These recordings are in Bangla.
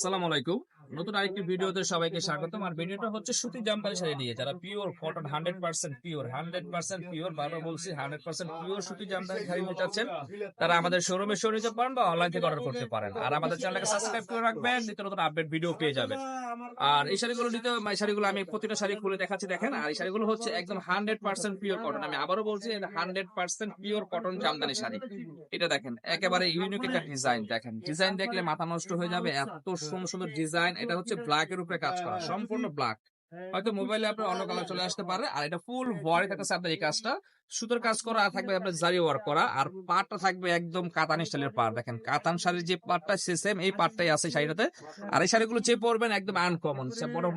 আসসালামু আলাইকুম। নতুন আরেকটি ভিডিওতে সবাইকে স্বাগতম। আর ভিডিওটা হচ্ছে সুতি জামদানি শাড়ি নিয়ে। যারা pure cotton hundred percent pure hundred percent pure বারবার বলছি হান্ড্রেড পার্সেন্ট পিওর সুতি জামদানি শাড়ি নিতে চাচ্ছেন, তারা আমাদের শোরুমে শো নিতে পারেন বা অনলাইন থেকে অর্ডার করতে পারেন। আর আমাদের চ্যানেলকে সাবস্ক্রাইব করে রাখবেন, নিত্য নতুন আপডেট ভিডিও পেয়ে যাবেন। আর এই শাড়িগুলো নিতে, এই শাড়িগুলো আমি প্রতিটা শাড়ি খুলে দেখাচ্ছি, দেখেন। আর এই শাড়িগুলো হচ্ছে একদম হান্ড্রেড পার্সেন্ট পিওর কটন আমি আবারও বলছি hundred percent pure cotton Jamdani sari. এটা দেখেন, একেবারে ইউনিক একটা ডিজাইন দেখেন ডিজাইন দেখলে মাথা নষ্ট হয়ে যাবে, এত সুন্দর সুন্দর ডিজাইন এটা হচ্ছে ব্ল্যাক এর উপরে কাজ করা সম্পূর্ণ ব্ল্যাক হয়তো মোবাইলে আপনার অন্য কালার চলে আসতে পারে আর এটা ফুল বডি থাকতেছে আপনার এই কাজটা। সুতোর কাজ করা আর থাকবে আপনার জারি ওয়ার্ক করা, আর পাটটা থাকবে একদম কাতান স্টাইলের পাট দেখেন, কাতান শাড়ির যে পাটটা সেম এই পাটটাই আছে শাড়িটাতে। আর এই শাড়িগুলো যে পরবেন একদম আনকমন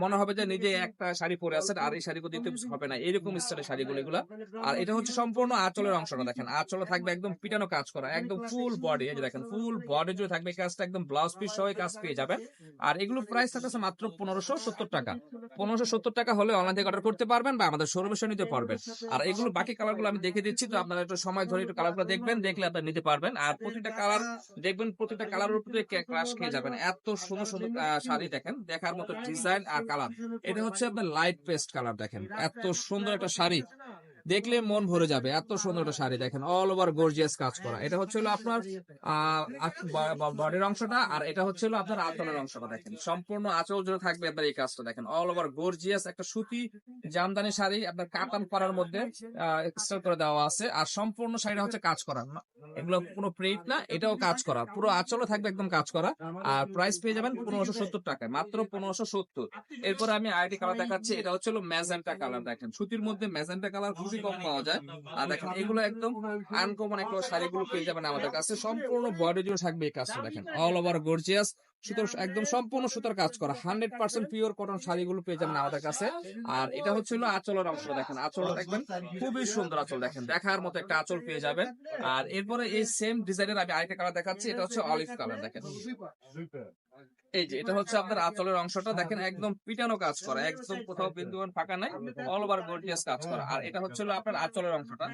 মনে হবে যে নিজে একটা শাড়ি পরে আছেন, আর এই শাড়িগুলো দিতে হবে না। এরকম স্টাইলের শাড়িগুলো এগুলো। আর এটা হচ্ছে সম্পূর্ণ আঁচলের অংশটা, দেখেন। আঁচলে থাকবে একদম পিটানো কাজ করা, একদম ফুল বডি এই যে দেখেন ফুল বডি জুড়ে থাকবে কাজটা, একদম ব্লাউজ পিস সহ কাজ পেয়ে যাবেন। আর এগুলো প্রাইস থাকতেছে মাত্র পনেরোশো সত্তর টাকা। পনেরোশো সত্তর টাকা হলে অনলাইন থেকে অর্ডার করতে পারবেন বা আমাদের শোরুমে নিতে পারবেন। আর এগুলো বাকি কালার গুলো আমি দেখে দিচ্ছি, তো আপনারা একটু সময় ধরে একটু কালারগুলো দেখবেন, দেখলে আপনারা নিতে পারবেন। আর প্রতিটা কালার দেখবেন প্রতিটা কালারের উপরে ক্রাশ খেয়ে যাবেন। এত সুন্দর সুন্দর শাড়ি দেখেন, দেখার মতো ডিজাইন আর কালার এটা হচ্ছে আপনার লাইট পেস্ট কালার দেখেন। এত সুন্দর একটা শাড়ি। দেখলে মন ভরে যাবে। এত সুন্দর একটা শাড়ি দেখেন অল ওভার গর্জিয়াস কাজ করা। এটা হচ্ছে হলো আপনার বডির অংশটা আর এটা হচ্ছে হলো আপনার আঁচলের অংশটা দেখেন। সম্পূর্ণ আঁচল জুড়ে থাকবে আপনার এই কাজটা দেখেন। অল ওভার গর্জিয়াস একটা সুতি জামদানি শাড়ি আপনার কাতান পাড়ার মধ্যে এক্সট্রা করে দেওয়া আছে। আর সম্পূর্ণ শাড়িটা হচ্ছে কাজ করা। এগুলো কোনো প্রিন্ট না এটাও কাজ করা। পুরো আঁচলও থাকবে একদম কাজ করা। আর প্রাইস পেয়ে যাবেন পনেরোশো সত্তর টাকায় মাত্র পনেরোশো সত্তর। এরপরে আমি আইটি কালার দেখাচ্ছি এটা হচ্ছে হলো ম্যাজেন্টা কালার দেখেন। সুতির মধ্যে ম্যাজেন্টা কালার খুবই কম পাওয়া যায়। আর দেখেন এগুলো একদম আনকমন একটা শাড়িগুলো পেয়ে যাবেন আমাদের কাছে। সম্পূর্ণ বডি জুড়ে থাকবে এই কাজটা দেখেন। অল ওভার গর্জিয়াস একদম সম্পূর্ণ সুতার কাজ করা। হান্ড্রেড পার্সেন্ট পিওর কটন শাড়িগুলো পেয়ে যাবেন আমাদের কাছে। আর এটা হচ্ছে হলো আঁচলের অংশ দেখেন। আঁচল দেখবেন, খুবই সুন্দর আঁচল দেখেন। দেখার মতো একটা আঁচল পেয়ে যাবেন। আর এরপরে এই সেম ডিজাইনের আমি আরেকটা কালার দেখাচ্ছি, এটা হচ্ছে অলিভ কালার দেখেন। এই যে, এটা হচ্ছে আপনার আঁচলের অংশটা। দেখেন, একদম পিটানো কাজ করা। একদম কোথাও বিন্দুবান ফাঁকা নাই অল ওভার গর্জিয়াস কাজ করা। আর এটা হচ্ছে আপনার আঁচলের অংশটা।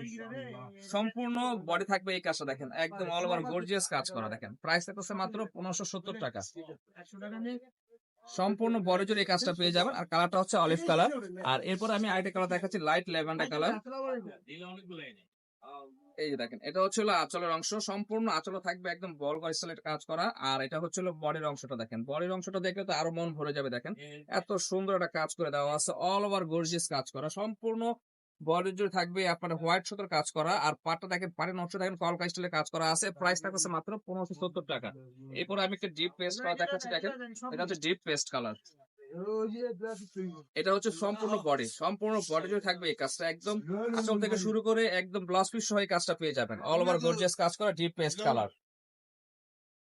সম্পূর্ণ বডি থাকবে এই কাজটা দেখেন। একদম অল ওভার গর্জিয়াস কাজ করা দেখেন। প্রাইস থাকছে মাত্র পনেরোশো সত্তর টাকা। সম্পূর্ণ বড় জোর এই কাজটা পেয়ে যাবেন। আর কালারটা হচ্ছে অলিভ কালার আর এরপর আমি আরেকটা কালার দেখাচ্ছি লাইট ল্যাভেন্ডার কালার এই যে। দেখেন এটা হচ্ছে হলো আঁচলের অংশ। সম্পূর্ণ আঁচলে থাকবে একদম বল স্টাইলের কাজ করা। আর এটা হচ্ছে হলো বডির অংশটা দেখেন। বডির অংশটা দেখলে তো আরও মন ভরে যাবে দেখেন। এত সুন্দর একটা কাজ করে দেওয়া আছে। অল ওভার গর্জিয়াস কাজ করা। সম্পূর্ণ বডির জুড়ে থাকবে আপনার হোয়াইট সুতোর কাজ করা, আর পাটটা দেখেন, পাটের অংশ দেখেন, কলকা স্টাইলের কাজ করা আছে প্রাইস থাকছে মাত্র পনেরোশো সত্তর টাকা। এরপর আমি একটা ডিপ পেস্ট কালার দেখাচ্ছি, দেখেন, এটা হচ্ছে ডিপ পেস্ট কালার এটা হচ্ছে সম্পূর্ণ বডি সম্পূর্ণ বডি জুড়ে থাকবে এই কাজটা, একদম আঁচল থেকে শুরু করে একদম ব্লাউজ পিস সহ কাজটা পেয়ে যাবেন। অল ওভার গর্জিয়াস কাজ করা ডিপ পেস্ট কালার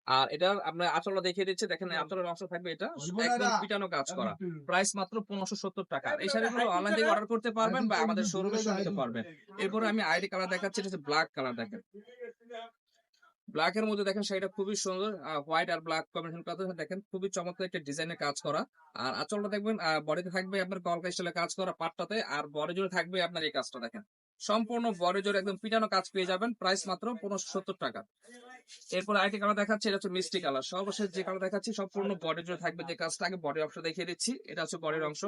আর এটা আপনার আঁচলটা দেখিয়ে দিচ্ছে। দেখেন আঁচলের অংশ থাকবে এটা একদম পিটানো কাজ করা। প্রাইস মাত্র পনেরোশো সত্তর টাকা। এই শাড়িগুলো অনলাইন থেকে অর্ডার করতে পারবেন বা আমাদের শোরুমে নিতে পারবেন। এরপরে আমি আইডি কালার দেখাচ্ছি এটা হচ্ছে ব্ল্যাক কালার দেখেন। ব্ল্যাক এর মধ্যে দেখেন শাড়িটা খুবই সুন্দর। হোয়াইট আর ব্ল্যাক কম্বিনেশন করা দেখেন। খুবই চমৎকার একটা ডিজাইনের কাজ করা। আর আঁচলটা দেখবেন বডিতে থাকবে আপনার কলকা স্টাইলে কাজ করা পাটটাতে। আর বডি জুড়ে থাকবে আপনার এই কাজটা দেখেন। সম্পূর্ণ বডি জুড়ে একদম পিটানো কাজ পেয়ে যাবেন। প্রাইস মাত্র পনেরোশো সত্তর টাকা। এরপর আরেকটি কালার দেখাচ্ছি, এটা হচ্ছে মিষ্টি কালার সর্বশেষ যে কালার দেখাচ্ছি, সম্পূর্ণ বডি জুড়ে থাকবে যে কাজটা। আগে বডি অংশ দেখিয়ে দিচ্ছি, এটা হচ্ছে বডির অংশ।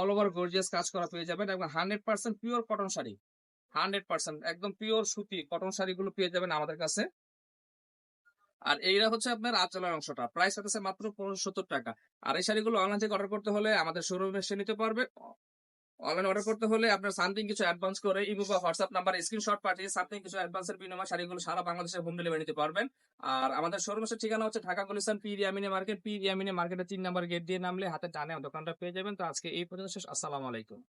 অল ওভার গর্জিয়াস কাজ করা পেয়ে যাবেন এবং hundred percent pure cotton sari. Hundred percent একদম পিওর সুতি কটন শাড়িগুলো পেয়ে যাবেন আমাদের কাছে। আর এইটা হচ্ছে আপনার আঁচলের অংশটা। প্রাইস হচ্ছে মাত্র পনেরোশো সত্তর টাকা। আর এই শাড়িগুলো অনলাইন থেকে অর্ডার করতে হলে আমাদের শোরুমে এসে নিতে পারবে। অনলাইন অর্ডার করতে হলে আপনার সামথিং কিছু অ্যাডভান্স করে ইমো বা হোয়াটসঅ্যাপ নাম্বার স্ক্রিনশট পাঠিয়ে সামথিং কিছু অ্যাডভান্সের বিনিময়ে শাড়িগুলো সারা বাংলাদেশে হোম ডেলিভারি নিতে পারবেন। আর আমাদের শোরুমের ঠিকানা হচ্ছে ঢাকা গুলিস্তান পি রিয়ামিনে মার্কেট। পি রিয়ামিনে মার্কেটের তিন নাম্বার গেট দিয়ে নামলে হাতে টানে দোকানটা পেয়ে যাবেন। তো আজকে এই পর্যন্ত শেষ। আসসালামু আলাইকুম।